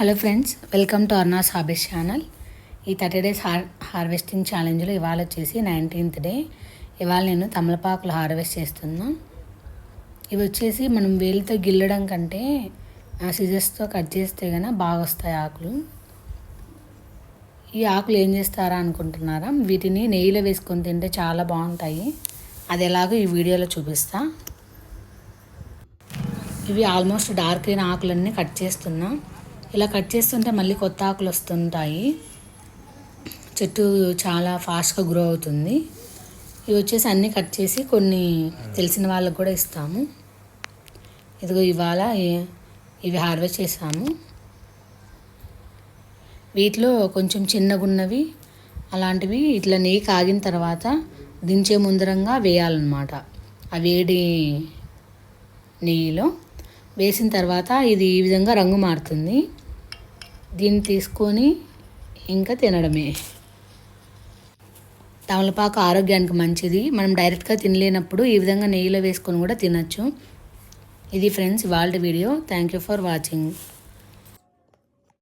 Hello friends welcome to Arnas hobbies channel. ఈ thirty days హార్ harvesting ఛాలెంజ్లో ఇవాళ వచ్చేసి నైన్టీన్త్ డే. ఇవాళ నేను తమలపాకులు హార్వెస్ట్ చేస్తున్నా. ఇవి వచ్చేసి మనం వేలితో గిల్లడం కంటే సిజర్స్తో కట్ చేస్తే కనుక బాగా వస్తాయి ఆకులు. ఈ ఆకులు ఏం చేస్తారా అనుకుంటున్నారా? వీటిని నెయ్యిలో వేసుకొని తింటే చాలా బాగుంటాయి. అది ఎలాగో ఈ వీడియోలో చూపిస్తా. ఇవి ఆల్మోస్ట్ డార్క్ అయిన ఆకులన్నీ కట్ చేస్తున్నా. ఇలా కట్ చేస్తుంటే మళ్ళీ కొత్త ఆకులు వస్తుంటాయి. చెట్టు చాలా ఫాస్ట్గా గ్రో అవుతుంది. ఇవి వచ్చేసి అన్నీ కట్ చేసి కొన్ని తెలిసిన వాళ్ళకు కూడా ఇస్తాము. ఇదిగో ఇవాళ ఇవి హార్వెస్ట్ చేసాము. వీటిలో కొంచెం చిన్నగున్నవి అలాంటివి ఇట్లా నెయ్యి కాగిన తర్వాత దించే ముందరంగా వేయాలన్నమాట. ఆ వేడి నెయ్యిలో వేసిన తర్వాత ఇది ఈ విధంగా రంగు మారుతుంది. దీన్ని తీసుకొని ఇంకా తినడమే. తమలపాకు ఆరోగ్యానికి మంచిది. మనం డైరెక్ట్గా తినలేనప్పుడు ఈ విధంగా నెయ్యిలో వేసుకొని కూడా తినచ్చు. ఇది ఫ్రెండ్స్ వాళ్ళ video. Thank you for watching.